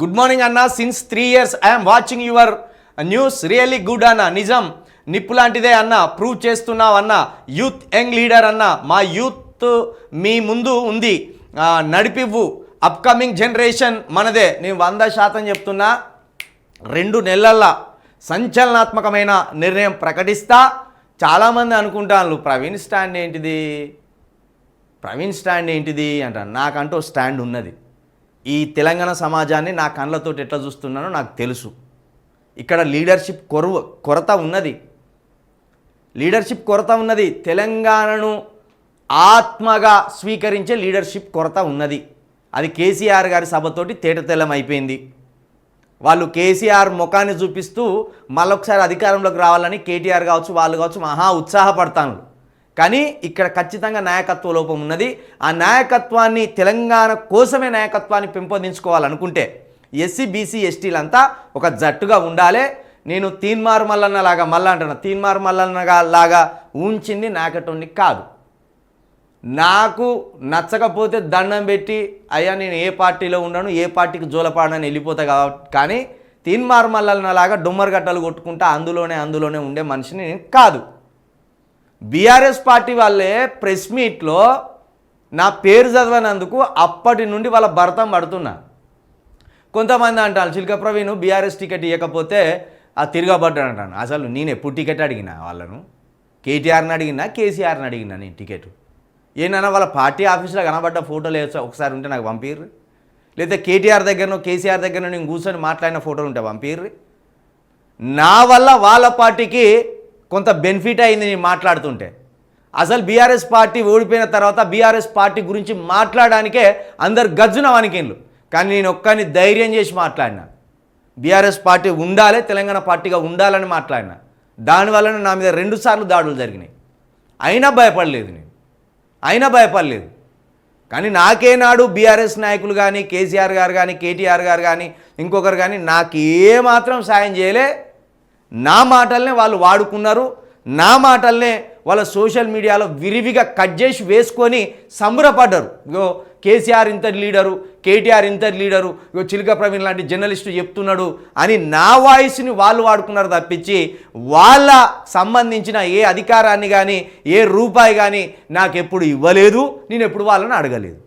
Good morning అన్న since three years I'm watching your news really good అన్న నిజం నిప్పు లాంటిదే అన్న ప్రూవ్ చేస్తున్నావు అన్న యూత్ యంగ్ లీడర్ అన్న మా యూత్ మీ ముందు ఉంది. నడిపివ్వు. అప్కమింగ్ జనరేషన్ మనదే. నేను వంద శాతం చెప్తున్నా. రెండు నెలల్లో సంచలనాత్మకమైన నిర్ణయం ప్రకటిస్తా. చాలామంది అనుకుంటాను ప్రవీణ్ స్టాండ్ ఏంటిది? ప్రవీణ్ స్టాండ్ ఏంటిది? అంటాను నాకంటూ స్టాండ్ ఉన్నది. ఈ తెలంగాణ సమాజాన్ని నా కళ్ళతో ఎట్లా చూస్తున్నానో నాకు తెలుసు. ఇక్కడ లీడర్షిప్ కొరవ కొరత ఉన్నది. లీడర్షిప్ కొరత ఉన్నది. తెలంగాణను ఆత్మగా స్వీకరించే లీడర్షిప్ కొరత ఉన్నది. అది కేసీఆర్ గారి సభతోటి తేటతెల్లం అయిపోయింది. వాళ్ళు కేసీఆర్ ముఖాన్ని చూపిస్తూ మళ్ళొకసారి అధికారంలోకి రావాలని కేటీఆర్ కావచ్చు వాళ్ళు కావచ్చు మహా ఉత్సాహపడతాను కానీ ఇక్కడ ఖచ్చితంగా నాయకత్వ లోపం ఉన్నది. ఆ నాయకత్వాన్ని తెలంగాణ కోసమే నాయకత్వాన్ని పెంపొందించుకోవాలనుకుంటే ఎస్సీ బీసీ ఎస్టీలంతా ఒక జట్టుగా ఉండాలి. నేను తీన్మారు మల్లన్న లాగా మళ్ళా అంటున్నా. తీన్మార్ మల్లన్నగా లాగా ఉంచింది నాకటోని కాదు. నాకు నచ్చకపోతే దండం పెట్టి అయ్యా నేను ఏ పార్టీలో ఉండను ఏ పార్టీకి జోలపాడని వెళ్ళిపోతా కాబట్టి కానీ మల్లన్న లాగా డొమ్మర్ గట్టలు కొట్టుకుంటా అందులోనే అందులోనే ఉండే మనిషిని నేను కాదు. బీఆర్ఎస్ పార్టీ వాళ్ళే ప్రెస్ మీట్లో నా పేరు చదవనందుకు అప్పటి నుండి వాళ్ళ భర్తం పడుతున్నా కొంతమంది అంటారు చిలక ప్రవీణ్ బీఆర్ఎస్ టికెట్ ఇవ్వకపోతే ఆ తిరగబడ్డాడు అంటాను. అసలు నేను ఎప్పుడు టికెట్ అడిగినా వాళ్ళను? కేటీఆర్ని అడిగినా కేసీఆర్ని అడిగినా నేను టికెట్? ఏనన్నా వాళ్ళ పార్టీ ఆఫీస్లో కనబడ్డ ఫోటోలు వేస్తా ఒకసారి ఉంటే నాకు పంపిర్రు? లేదా కేటీఆర్ దగ్గరనో కేసీఆర్ దగ్గర నేను కూర్చొని మాట్లాడిన ఫోటోలు ఉంటే పంపిర్రు? నా వల్ల వాళ్ళ పార్టీకి కొంత బెనిఫిట్ అయింది నేను మాట్లాడుతుంటే. అసలు బీఆర్ఎస్ పార్టీ ఓడిపోయిన తర్వాత బీఆర్ఎస్ పార్టీ గురించి మాట్లాడడానికే అందరు గజ్జున వనికిన్లు. కానీ నేను ఒక్కని ధైర్యం చేసి మాట్లాడినా. బీఆర్ఎస్ పార్టీ ఉండాలి తెలంగాణ పార్టీగా ఉండాలని మాట్లాడినా. దానివల్ల నా మీద రెండుసార్లు దాడులు జరిగినాయి. అయినా భయపడలేదు నేను. అయినా భయపడలేదు. కానీ నాకేనాడు బీఆర్ఎస్ నాయకులు కానీ కేసీఆర్ గారు కానీ కేటీఆర్ గారు కానీ ఇంకొకరు కానీ నాకు ఏమాత్రం సాయం చేయలే. నా మాటల్నే వాళ్ళు వాడుకున్నారు నా మాటల్నే వాళ్ళ సోషల్ మీడియాలో విరివిగా కట్ చేసి వేసుకొని సంబరపడ్డారు. ఇగో కేసీఆర్ ఇంత లీడరు కేటీఆర్ ఇంత లీడరు ఇగో చిలుక ప్రవీణ్ లాంటి జర్నలిస్టు చెప్తున్నాడు అని నా వాయిస్ని వాళ్ళు వాడుకున్నారు తప్పించి వాళ్ళ సంబంధించిన ఏ అధికారాన్ని కానీ ఏ రూపాయి కానీ నాకు ఎప్పుడు ఇవ్వలేదు నేను ఎప్పుడు వాళ్ళని అడగలేదు.